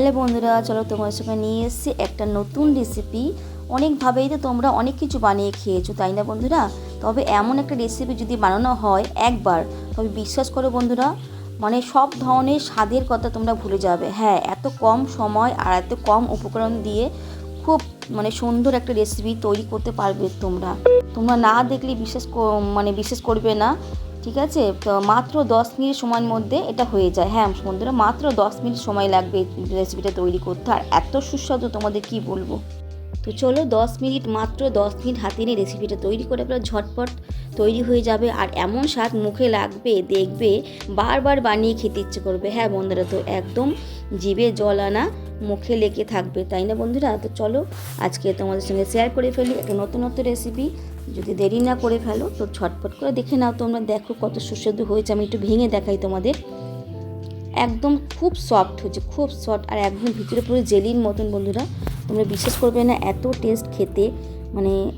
Hello বন্ধুরা, চলো তোমার সঙ্গে নিয়ে এসেছি একটা নতুন রেসিপি অনেকভাবেই তো তোমরা অনেক কিছু বানিয়ে খেয়েছো, তাই না বন্ধুরা? তবে এমন একটা রেসিপি যদি বানানো হয় একবার, তবে বিশ্বাস করো বন্ধুরা মানে সব ধরনের স্বাদের কথা তোমরা ভুলে যাবে। হ্যাঁ এত কম সময় আর এত কম উপকরণ দিয়ে খুব মানে সুন্দর একটা রেসিপি তৈরি করতে পারবে তোমরা। তোমরা না দেখলে বিশ্বাস মানে বিশ্বাস করবে না। ঠিক আছে? তো মাত্র দশ মিনিট সময়ের মধ্যে এটা হয়ে যায়। হ্যাঁ বন্ধুরা, মাত্র দশ মিনিট সময় লাগবে রেসিপিটা তৈরি করতে। আর এত সুস্বাদু তোমাদের কি বলব? তো চলো, দশ মিনিট, মাত্র দশ মিনিট হাতে নিয়ে রেসিপিটা তৈরি করে এবার ঝটপট তৈরি হয়ে যাবে। আর এমন স্বাদ মুখে লাগবে, দেখবে বারবার বানিয়ে খেতে ইচ্ছে করবে। হ্যাঁ বন্ধুরা, তো একদম জিভে জল আনা, মুখে লেগে থাকবে, তাই না বন্ধুরা? তো চলো আজকে তোমাদের সঙ্গে শেয়ার করে ফেলি একটা নতুন নতুন রেসিপি যদি দেরি না করে ফেলো, তো ছটপট করে দেখে নাও তোমরা। দেখো কত সুস্বাদু হয়েছে, আমি একটু ভেঙে দেখাই তোমাদের। একদম খুব সফট হচ্ছে খুব সফট আর একদম ভিতরে পুরো জেলির মতন বন্ধুরা। তোমরা বিশ্বাস করবে না, এত টেস্ট খেতে। মানে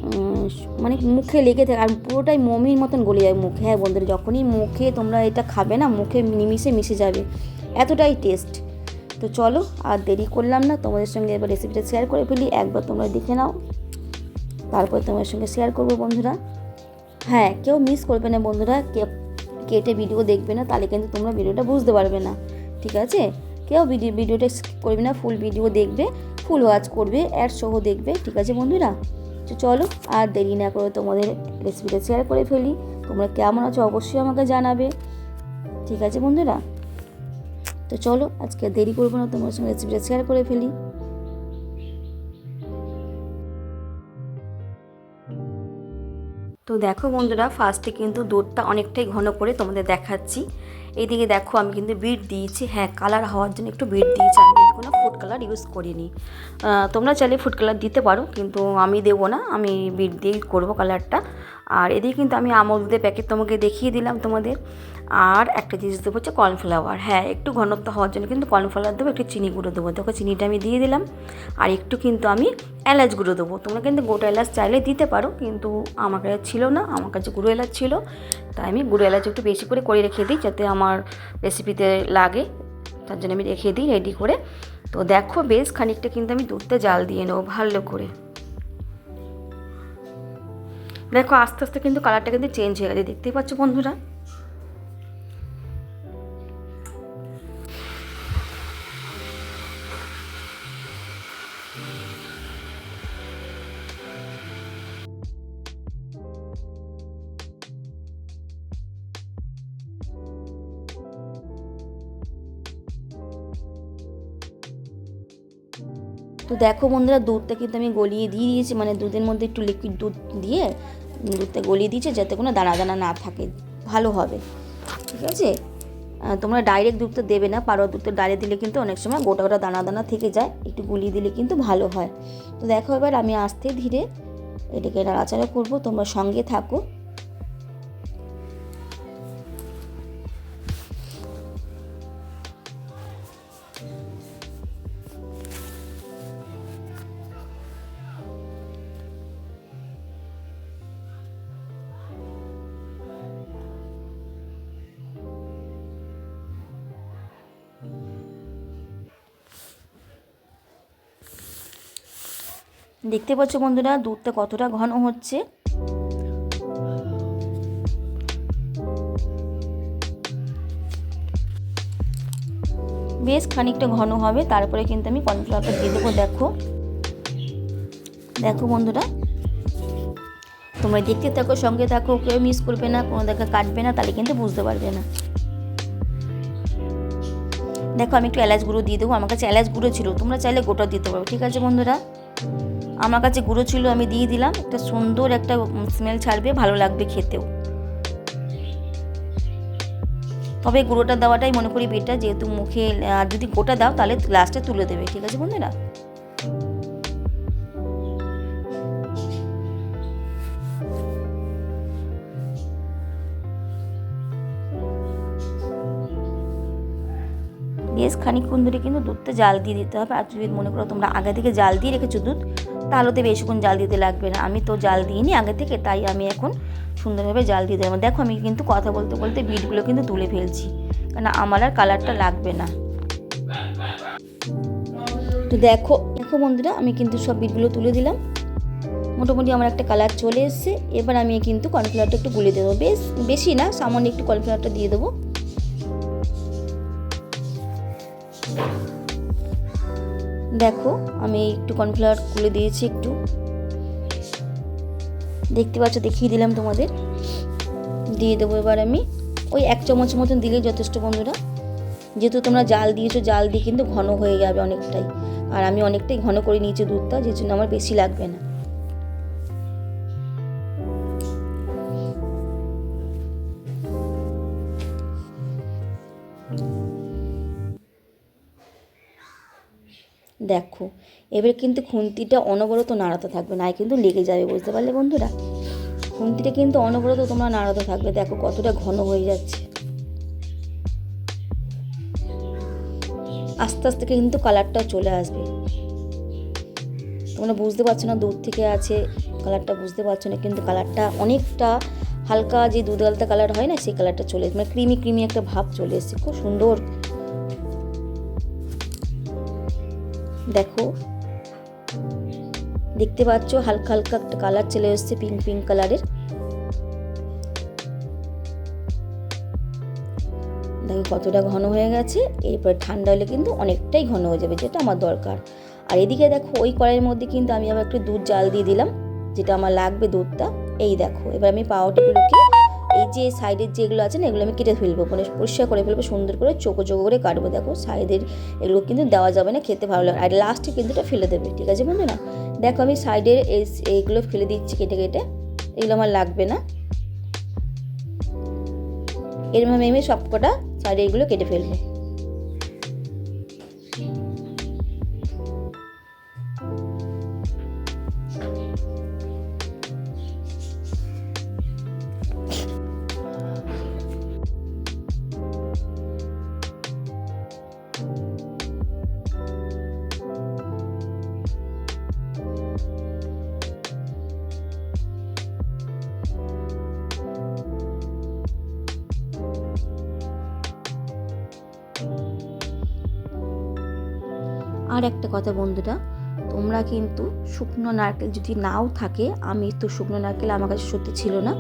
মানে মুখে লেগে থাকে, আর পুরোটাই মমির মতন গলে যায় মুখে। হ্যাঁ বন্ধুরা, যখনই মুখে তোমরা এটা খাবে না, মুখে নিমিশে মিশে যাবে। এতটাই টেস্ট তো চলো, আর দেরি করলাম না, তোমাদের সঙ্গে এবার রেসিপিটা শেয়ার করে ফেলি। একবার তোমরা দেখে নাও। তারপর তোমাদের সঙ্গে শেয়ার করব, বন্ধুরা। হ্যাঁ কেউ মিস করবে না, বন্ধুরা। কেটে ভিডিও দেখবে না, তাহলে কিন্তু তোমরা ভিডিওটা বুঝতে পারবে না। ঠিক আছে? কেউ ভিডিও ভিডিওটা করবে না ফুল ভিডিও দেখবে ফুল ওয়াচ করবে অ্যাড সহ দেখবে। ঠিক আছে, বন্ধুরা? তো চলো, আর দেরি না করে তোমাদের রেসিপিটা শেয়ার করে ফেলি। তোমরা কেমন আছো, অবশ্যই আমাকে জানাবে। ঠিক আছে, বন্ধুরা? তো চলো, আজকে দেরি করব না, তোমার সঙ্গে রেসিপিটা শেয়ার করে ফেলি। তো দেখো বন্ধুরা ফার্স্টে কিন্তু দুধটা অনেকটাই ঘন করে তোমাদের দেখাচ্ছি। এইদিকে দেখো আমি কিন্তু বিট দিয়েছি। হ্যাঁ কালার হওয়ার জন্য একটু বিট দিয়েছি, আমি কিন্তু কোনো ফুড কালার ইউজ করিনি। তোমরা চাইলে ফুড কালার দিতে পারো, কিন্তু আমি দেবো না, আমি বিট দিয়েই করব কালারটা আর এদিকে কিন্তু আমি আমল দুধের প্যাকেট তোমাকে দেখিয়ে দিলাম তোমাদের। আর একটা জিনিস দেবো হচ্ছে কর্নফ্লাওয়ার হ্যাঁ একটু ঘনত্ব হওয়ার জন্য কিন্তু কর্নফ্লাওয়ার দেবো, একটু চিনি গুঁড়ো দেবো। দেখো, চিনিটা আমি দিয়ে দিলাম। আর একটু কিন্তু আমি এলাচ গুঁড়ো দেবো। তোমরা কিন্তু গোটা এলাচ চাইলে দিতে পারো, কিন্তু আমার কাছে ছিল না, আমার কাছে গুঁড়ো এলাচ ছিল। তাই আমি গুঁড়ো এলাচ একটু বেশি করে করে রেখে দিই যাতে আমার রেসিপিতে লাগে। তার জন্য আমি রেখে দিই রেডি করে। তো দেখো, বেশ খানিকটা কিন্তু আমি দুধটা জাল দিয়ে নেব ভালো করে। দেখো, আস্তে আস্তে কিন্তু কালারটা কিন্তু চেঞ্জ হয়ে গেছে। দেখতেই পাচ্ছ বন্ধুরা? তো দেখো বন্ধুরা, দুধটা কিন্তু আমি গলিয়ে দিয়ে দিয়েছি। মানে দুধের মধ্যে একটু লিকুইড দুধ দিয়ে দুধটা গলিয়ে দিয়েছে যাতে কোনো দানা দানা না থাকে। ভালো হবে। ঠিক আছে? তোমরা ডাইরেক্ট দুধটা দেবে না। পারো দুধটা ডাইরেক্ট দিলে কিন্তু অনেক সময় গোটা গোটা দানা দানা থেকে যায়। একটু গুলিয়ে দিলে কিন্তু ভালো হয়। তো দেখো এবার আমি আস্তে ধীরে এটাকে নাড়াচাড়া করব। তোমরা সঙ্গে থাকো। দেখতে পাচ্ছ বন্ধুরা, দুধটা কতটা ঘন হচ্ছে। বেশ খানিকটা ঘন হবে, তারপরে কিন্তু আমি কর্নফ্লাওয়ারটা দিয়ে দেবো, দেখো। দেখো বন্ধুরা, তোমরা দেখতে থাকো, সঙ্গে থাকো, কেউ মিস করবে না, কোনো দেখা কাটবে না, তাহলে কিন্তু বুঝতে পারবে না। দেখো, আমি একটু এলাচ গুঁড়ো দিয়ে দেবো, আমার কাছে এলাচ গুঁড়ো ছিল, তোমরা চাইলে গোটা দিতে পারো, ঠিক আছে বন্ধুরা? আমার কাছে গুঁড়ো ছিল, আমি দিয়ে দিলাম। একটা সুন্দর একটা স্মেল ছাড়বে, ভালো লাগবে খেতেও। তবে গুঁড়োটা দেওয়াটাই মনে করি বেটার যেহেতু মুখে আর যদি গোটা দাও, তাহলে লাস্টে তুলে দেবে, ঠিক আছে বন্ধুরা? বেশ খানিকক্ষণ ধরে কিন্তু দুধটা জাল দিয়ে দিতে হবে। আর যদি মনে করো তোমরা আগে থেকে জাল দিয়ে রেখেছো দুধ তাহলে তো বেশিক্ষণ জাল দিতে লাগবে না। আমি তো জাল দিইনি আগে থেকে, তাই আমি এখন সুন্দরভাবে জাল দিয়ে দেবো। দেখো আমি কিন্তু কথা বলতে বলতে বিটগুলো কিন্তু তুলে ফেলছি কারণ আমার আর কালারটা লাগবে না। তো দেখো দেখো বন্ধুরা, আমি কিন্তু সব বিটগুলো তুলে দিলাম। মোটামুটি আমার একটা কালার চলে এসছে। এবার আমি কিন্তু কর্নফ্লাওয়ারটা একটু গুলে দেবো। বেশ, বেশি না, সামান্য একটু কর্নফ্লাওয়ারটা দিয়ে দেবো। দেখো, আমি একটু কর্নফ্লাওয়ার খুলে দিয়েছি একটু। দেখতে পাচ্ছ, দেখিয়ে দিলাম তোমাদের। দিয়ে দেবো এবার আমি ওই এক চামচ মতন দিলে যথেষ্ট বন্ধুরা। যেহেতু তোমরা জাল দিয়েছ, জাল দিয়ে কিন্তু ঘন হয়ে যাবে অনেকটাই। আর আমি অনেকটাই ঘন করে নিয়েছি দুধটা যে জন্য আমার বেশি লাগবে না। দেখো। এবার কিন্তু খুন্তিটা অনবরত নাড়াতে থাকবে, না কিন্তু লেগে যাবে, বুঝতে পারলে বন্ধুরা? খুন্তিটা কিন্তু অনবরত তোমরা নাড়াতে থাকবে, দেখো কতটা ঘন হয়ে যাচ্ছে। আস্তে আস্তে কিন্তু কালারটাও চলে আসবে। তোমরা বুঝতে পারছ না দূর থেকে আছে কালারটা বুঝতে পারছ না, কিন্তু কালারটা অনেকটা হালকা যে দুধ আলতা কালার হয় না, সেই কালারটা চলে মানে ক্রিমি ক্রিমি একটা ভাব চলে এসেছে, খুব সুন্দর দেখো। দেখতে পাচ্ছ হালকা হালকা একটা কালার চলে এসছে পিঙ্ক পিঙ্ক কালারের দেখো কতটা ঘন হয়ে গেছে, এরপর ঠান্ডা হলে কিন্তু অনেকটাই ঘন হয়ে যাবে, যেটা আমার দরকার। আর এদিকে দেখো ওই কড়াইয়ের মধ্যে কিন্তু আমি আবার একটু দুধ জাল দিয়ে দিলাম, যেটা আমার লাগবে দুধটা। এই দেখো, এবার আমি পাউরুটিগুলোকে এই যে সাইডের যেগুলো আছে না, এগুলো আমি কেটে ফেলব মানে পরিষ্কার করে ফেলব, সুন্দর করে, চোখো চোখো করে কাটবো। দেখো, সাইডের এগুলো কিন্তু দেওয়া যাবে না, খেতে ভালো লাগে। আর লাস্টে কিন্তু এটা ফেলে দেবে, ঠিক আছে বন্ধু না দেখো, আমি সাইডের এই এইগুলো ফেলে দিচ্ছি কেটে কেটে। এগুলো আমার লাগবে না। এরভাবে আমি সবকটা সাইডে এগুলো কেটে ফেলব। আর একটা কথা বন্ধুরা, তোমরা কিন্তু শুকনো নারকেল যদি নাও থাকে, আমি তো শুকনো নারকেল আমার কাছে সত্যি ছিল না।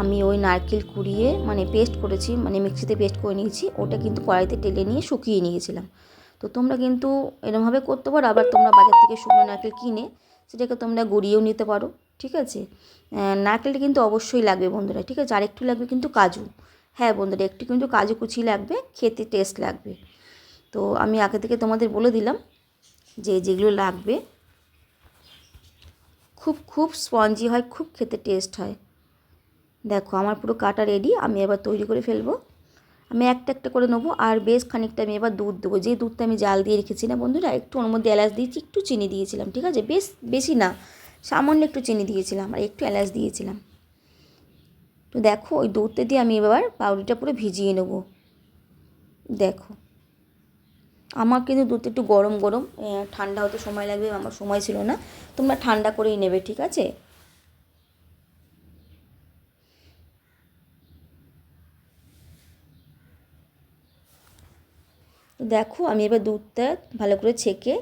আমি ওই নারকেল কুড়িয়ে মানে পেস্ট করেছি মানে মিক্সিতে পেস্ট করে নিয়েছি, ওটা কিন্তু কড়াইতে টেলে নিয়ে শুকিয়ে নিয়েছিলাম। তো তোমরা কিন্তু এরমভাবে করতে পারো, আবার তোমরা বাজার থেকে শুকনো নারকেল কিনে সেটাকে তোমরা গড়িয়েও নিতে পারো, ঠিক আছে? নারকেলটা কিন্তু অবশ্যই লাগবে বন্ধুরা, ঠিক আছে? আর একটু লাগবে কিন্তু কাজু। হ্যাঁ বন্ধুরা, একটু কিন্তু কাজু কুচি লাগবে, খেতে টেস্ট লাগবে। তো আমি আগে থেকে তোমাদের বলে দিলাম যে যেগুলো লাগবে, খুব খুব স্পঞ্জি হয়, খুব খেতে টেস্ট হয়। দেখো, আমার পুরো কাটা রেডি আমি এবার তৈরি করে ফেলব। আমি একটা একটা করে নেব, আর বেশ খানিকটা আমি এবার দুধ দেবো। যে দুধটা আমি জাল দিয়ে রেখেছি না বন্ধুরা, একটু ওর মধ্যে এলাচ দিয়েছি, একটু চিনি দিয়েছিলাম, ঠিক আছে? বেশ, বেশি না, সামান্য একটু চিনি দিয়েছিলাম, আর একটু এলাচ দিয়েছিলাম। তো দেখো, ওই দুধটা দিয়ে আমি এবার পাউরুটিটা পুরো ভিজিয়ে নেব। দেখো। আমার কিন্তু দুধ একটু গরম গরম ঠান্ডা হতে সময় লাগবে, আমার সময় ছিল না, তোমরা ঠান্ডা করেই নেবে, ঠিক আছে? দেখো, আমি এবার দুধটা ভালো করে ছেঁকে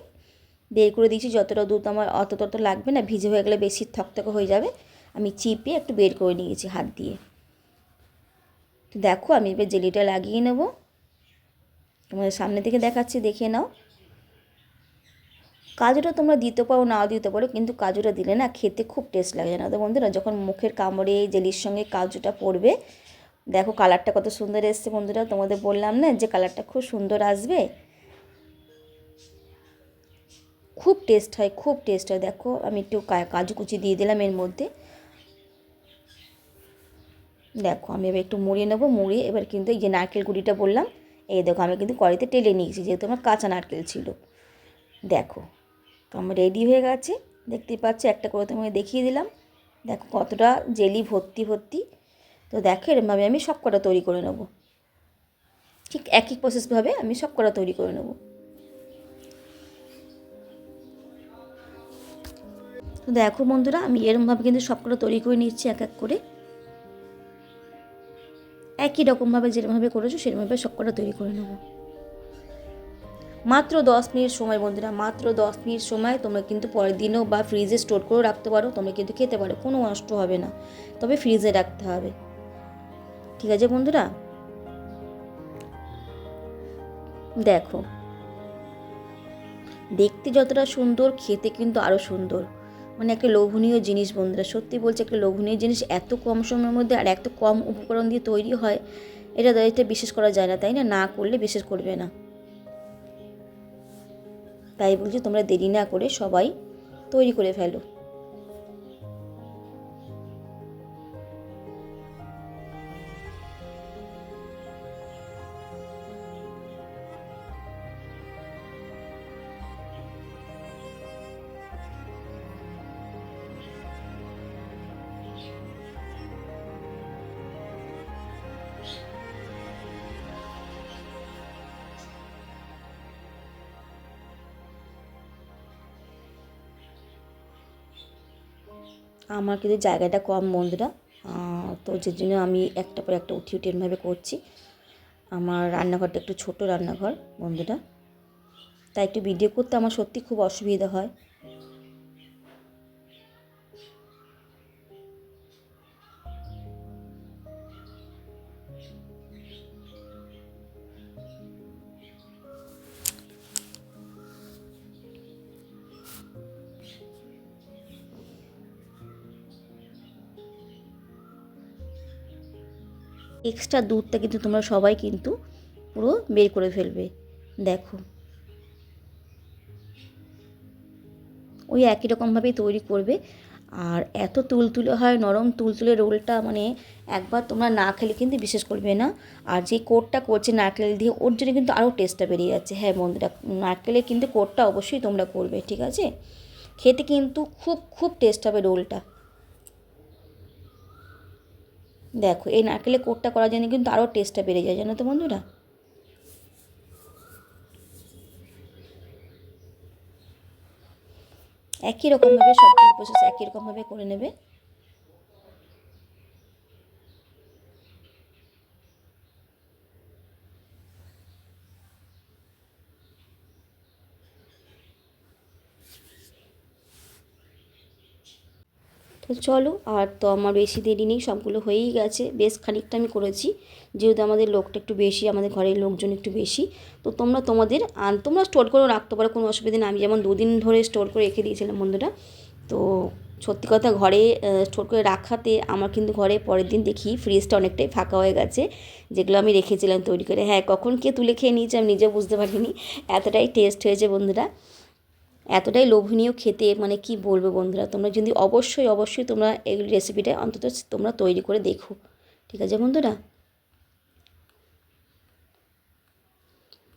বের করে দিয়েছি, যতটা দুধ আমার অত তত লাগবে না, ভিজে হয়ে গেলে বেশি থকথকে হয়ে যাবে। আমি চিপে একটু বের করে নিয়েছি হাত দিয়ে। তো দেখো, আমি এবার জেলিটা লাগিয়ে নেব। তোমাদের সামনে থেকে দেখাচ্ছি, দেখে নাও। কাজুটা তোমরা দিতে পারো, নাও দিতে পারো, কিন্তু কাজুটা দিলে না খেতে খুব টেস্ট লাগে না তো বন্ধুরা? যখন মুখের কামড়ে এই জেলির সঙ্গে কাজুটা পড়বে, দেখো কালারটা কত সুন্দর এসছে বন্ধুরা। তোমাদের বললাম না যে কালারটা খুব সুন্দর আসবে? খুব টেস্ট হয়, খুব টেস্ট হয়। দেখো, আমি একটু কাজু কুচি দিয়ে দিলাম এর মধ্যে। দেখো, আমি এবার একটু মুড়িয়ে নেব, মুড়িয়ে এবার কিন্তু এই যে নারকেল গুঁড়িটা বললাম এই দেখো, আমি কিন্তু কড়াইতে টেলে নিয়েছি, যেহেতু আমার কাঁচা নারকেল ছিল। দেখো তো আমার রেডি হয়ে গেছে। দেখতেই পাচ্ছ, একটা করে তোমাকে দেখিয়ে দিলাম। দেখো, কতটা জেলি ভর্তি ভর্তি। তো দেখো, এরমভাবে আমি সব কটা তৈরি করে নেব। ঠিক একই প্রসেসভাবে আমি সব কটা তৈরি করে নেব। তো দেখো বন্ধুরা, আমি এরমভাবে কিন্তু সব কটা তৈরি করে নিচ্ছি এক এক করে। একই রকমভাবে যেরকমভাবে করেছ, সেরকমভাবে সবকটা তৈরি করে নেব। মাত্র দশ মিনিট সময় বন্ধুরা, মাত্র দশ মিনিট সময় তোমরা কিন্তু পরের দিনও বা ফ্রিজে স্টোর করেও রাখতে পারো, তোমরা কিন্তু খেতে পারো, কোনো নষ্ট হবে না। তবে ফ্রিজে রাখতে হবে। ঠিক আছে বন্ধুরা? দেখো, দেখতে যতটা সুন্দর, খেতে কিন্তু আরও সুন্দর। মানে একটা লোভনীয় জিনিস বন্ধুরা, সত্যি বলছে একটা লোভনীয় জিনিস এত কম সময়ের মধ্যে আর এত কম উপকরণ দিয়ে তৈরি হয়, এটা এটা বিশ্বাস করা যায় না, তাই না? না করলে বিশ্বাস করবে না। তাই বলছি তোমরা দেরি না করে সবাই তৈরি করে ফেলো। আমার কিন্তু জায়গাটা কম বন্ধুরা তো যে জন্য আমি একটা পর একটা উঠি উঠি এরমভাবে করছি। আমার রান্নাঘরটা একটু ছোট রান্নাঘর বন্ধুরা, তাই একটু ভিডিও করতে আমার সত্যি খুব অসুবিধা হয়। এক্সট্রা দুধটা কিন্তু তোমরা সবাই কিন্তু পুরো বের করে ফেলবে। দেখো। ওই একই রকমভাবেই তৈরি করবে। আর এত তুলতুলে হয়, নরম তুলতুলে রোলটা মানে একবার তোমরা না খেলে কিন্তু বিশেষ করবে না। আর যে কোটটা করছে নারকেল দিয়ে, ওর জন্য কিন্তু আরও টেস্টটা বেরিয়ে যাচ্ছে। হ্যাঁ বন্ধুরা, নারকেলের কিন্তু কোটটা অবশ্যই তোমরা করবে, ঠিক আছে? খেতে কিন্তু খুব খুব টেস্ট হবে রোলটা। দেখো, এই নারকেলের কোটটা করার জন্য কিন্তু আরও টেস্টটা বেড়ে যায়, জানো তো বন্ধুরা? একই রকমভাবে সব প্রসেস একই রকমভাবে করে নেবে। তো চলো, আর তো আমার বেশি দেরি নেই, সবগুলো হয়েই গেছে। বেশ খানিকটা আমি করেছি, যেহেতু আমাদের লোকটা একটু বেশি, আমাদের ঘরের লোকজন একটু বেশি। তো তোমরা তোমাদের তোমরা স্টোর করেও রাখতে পারো, কোনো অসুবিধা নেই। আমি যেমন দুদিন ধরে স্টোর করে রেখে দিয়েছিলাম বন্ধুরা। তো সত্যি কথা, ঘরে স্টোর করে রাখাতে আমার কিন্তু ঘরে পরের দিন দেখি ফ্রিজটা অনেকটাই ফাঁকা হয়ে গেছে, যেগুলো আমি রেখেছিলাম তৈরি করে। হ্যাঁ কখন কে তুলে খেয়ে নিয়েছে আমি নিজেও বুঝতে পারিনি। এতটাই টেস্ট হয়েছে বন্ধুরা। এতটাই লোভনীয় খেতে মানে কি বলব বন্ধুরা? তোমরা যদি অবশ্যই অবশ্যই তোমরা এই রেসিপিটা অন্তত তোমরা তৈরি করে দেখো। ঠিক আছে বন্ধুরা?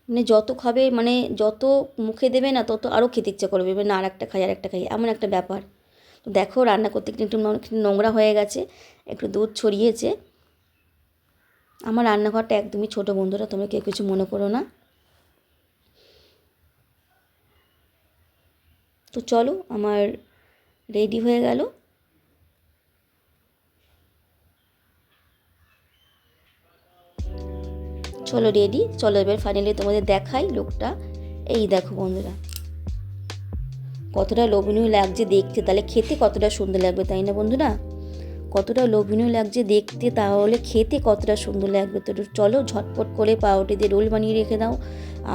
মানে যত খাবে মানে যত মুখে দেবে না, তত আরও খেতে ইচ্ছা করবে। মানে আর একটা খাই, আর একটা খাই, এমন একটা ব্যাপার। তো দেখো, রান্না করতে একটু নোংরা হয়ে গেছে, একটু দুধ ছড়িয়েছে। আমার রান্নাঘরটা একদমই ছোটো বন্ধুরা, তোমরা কেউ কিছু মনে করো না। তো চলো, আমার রেডি হয়ে গেল। চলো রেডি চলো এবার ফাইনালি তোমাদের দেখাই লোকটা এই দেখো বন্ধুরা, কতটা লোভনীয় লাগছে দেখতে। তাহলে খেতে কতটা সুন্দর লাগবে, তাই না বন্ধুরা? কতটা লোভনীয় লাগছে দেখতে, তাহলে খেতে কতটা সুন্দর লাগবে। তো চলো ঝটপট করে পাউরুটি দিয়ে রোল বানিয়ে রেখে দাও,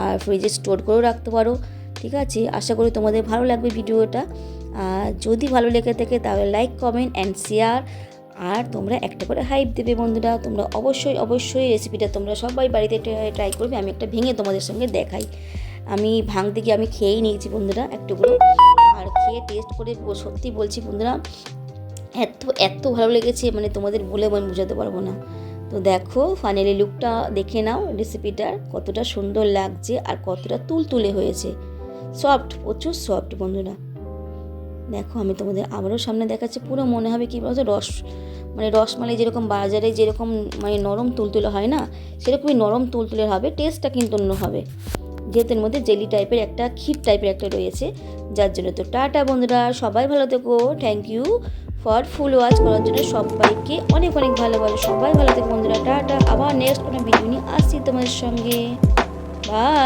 আর ফ্রিজে স্টোর করেও রাখতে পারো। ঠিক আছে? আশা করি তোমাদের ভালো লাগবে ভিডিওটা। যদি ভালো লেগে থাকে তাহলে লাইক কমেন্ট অ্যান্ড শেয়ার আর তোমরা একটা করে হাইপ দেবে বন্ধুরা। তোমরা অবশ্যই অবশ্যই রেসিপিটা তোমরা সবাই বাড়িতে ট্রাই করবে। আমি একটা ভেঙে তোমাদের সঙ্গে দেখাই। আমি ভাঙতে গিয়ে আমি খেয়েই নিয়েছি বন্ধুরা একটুগুলো। আর খেয়ে টেস্ট করে সত্যি বলছি বন্ধুরা, এত এত ভালো লেগেছে। মানে তোমাদের বলে আমি বোঝাতে পারব না। তো দেখো ফাইনালি লুকটা দেখে নাও রেসিপিটার কতটা সুন্দর লাগছে আর কতটা তুলতুলে হয়েছে। সফট, প্রচুর সফট বন্ধুরা। দেখো, আমি তোমাদের আবারও সামনে দেখাচ্ছি, পুরো মনে হবে কী বলতো, রস মানে রসমালাই যেরকম বাজারে যেরকম মানে নরম তুলতুলে হয় না, সেরকমই নরম তুলতুলে হবে টেস্টটা কিন্তু অন্য হবে। যেহেতু এর মধ্যে জেলি টাইপের একটা, ক্ষীর টাইপের একটা রয়েছে, যার জন্য তো টাটা বন্ধুরা, সবাই ভালো থেকো thank you for full watch করার জন্য সবাইকে অনেক অনেক ভালোবাসে, সবাই ভালো থেকো বন্ধুরা, টাটা, আবার নেক্সট কোনো ভিডিও নিয়ে আসছি তোমাদের সঙ্গে বাই